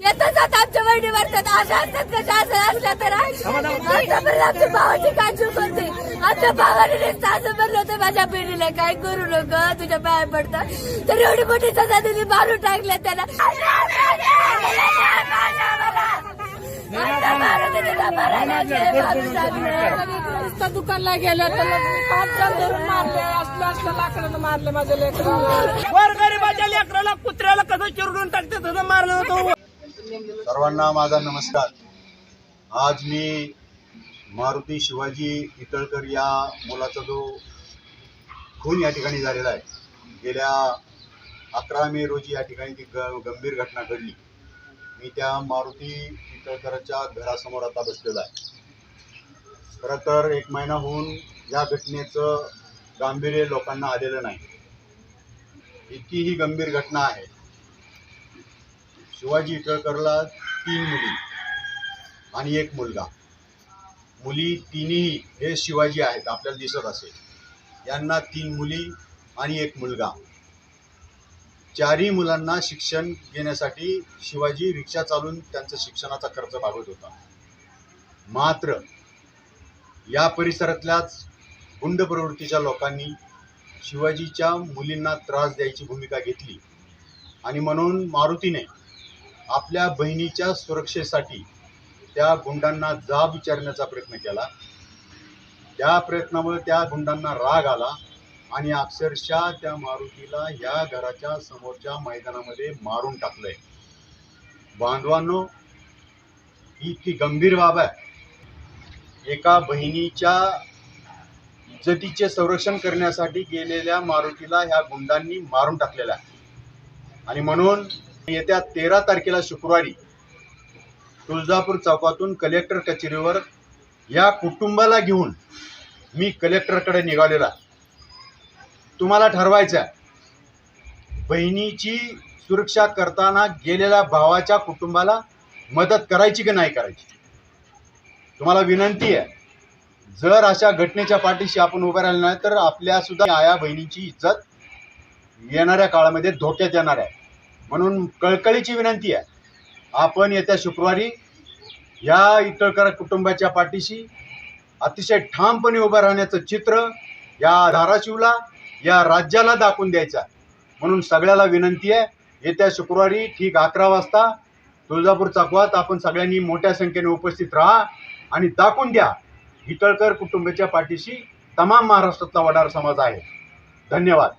येतच आता आमच्या बहिणी वाटतात अशा असतात कशा असं असल्या तर आतापर्यंत आमच्या भावाची काय चूक होती आमच्या भावाने असं म्हणलं होतं माझ्या बहिणीला काय करू नको? तुझ्या पाया पडतात तर एवढी मोठी सजा दिली मारून टाकल्या त्याला. दुकानला गेल्या तर पाच जण धरून मारले असलं असलं लाकडानं मारले माझ्या लेकराला. गोरगरिबाच्या लेकराला कुत्र्याला कसं चिरडून टाकते तसं मारलं होतं सर्वांना माझा नमस्कार. आज मी मारुती शिवाजी इतळकर या मुलाचा जो खून या ठिकाणी झालेला आहे. गेल्या अकरा मे रोजी या ठिकाणी ती ग गंभीर घटना घडली. मी त्या मारुती इतळकरच्या घरासमोर आता बसलेला आहे. खरं तर एक महिना होऊन या घटनेचं गांभीर्य लोकांना आलेलं नाही. इतकी ही गंभीर घटना आहे. शिवाजी इटळकरला तीन मुली आणि एक मुलगा. मुली तिन्ही हे शिवाजी आहेत आपल्याला दिसत असेल. यांना तीन मुली आणि एक मुलगा. चारही मुलांना शिक्षण घेण्यासाठी शिवाजी रिक्षा चालून त्यांचं शिक्षणाचा खर्च भागवत होता. मात्र या परिसरातल्याच गुंड प्रवृत्तीच्या लोकांनी शिवाजीच्या मुलींना त्रास द्यायची भूमिका घेतली. आणि म्हणून मारुतीने आपल्या बहिणीच्या सुरक्षेसाठी त्या गुंडांना जाब विचारण्याचा प्रयत्न केला. त्या प्रयत्नामुळे त्या गुंडांना राग आला आणि अक्षरशः त्या मारुतीला या घराच्या समोरच्या मैदानामध्ये मारून टाकलंय. बांधवांनो इतकी गंभीर बाब आहे. एका बहिणीच्या इज्जतीचे संरक्षण करण्यासाठी गेलेल्या मारुतीला ह्या गुंडांनी मारून टाकलेला आहे. आणि म्हणून येत्या तेरा तारखेला शुक्रवारी तुळजापूर चौकातून कलेक्टर कचेरीवर या कुटुंबाला घेऊन मी कलेक्टरकडे निघालेला. तुम्हाला ठरवायचं आहे बहिणीची सुरक्षा करताना गेलेल्या भावाच्या कुटुंबाला मदत करायची की नाही करायची? तुम्हाला विनंती आहे जर अशा घटनेच्या पाठीशी आपण उभे राहिलं नाही तर आपल्या सुद्धा आया बहिणीची इज्जत येणाऱ्या काळामध्ये धोक्यात येणार आहे. म्हणून कळकळीची विनंती आहे. आपण येत्या शुक्रवारी या इतळकर कुटुंबाच्या पाठीशी अतिशय ठामपणे उभं राहण्याचं चित्र या धाराशिवला या राज्याला दाखवून द्यायचं म्हणून सगळ्याला विनंती आहे येत्या शुक्रवारी ठीक अकरा वाजता तुळजापूर चकवात आपण सगळ्यांनी मोठ्या संख्येने उपस्थित राहा आणि दाखवून द्या हितळकर कुटुंबाच्या पाठीशी तमाम महाराष्ट्रातला वडार समाज आहे. धन्यवाद.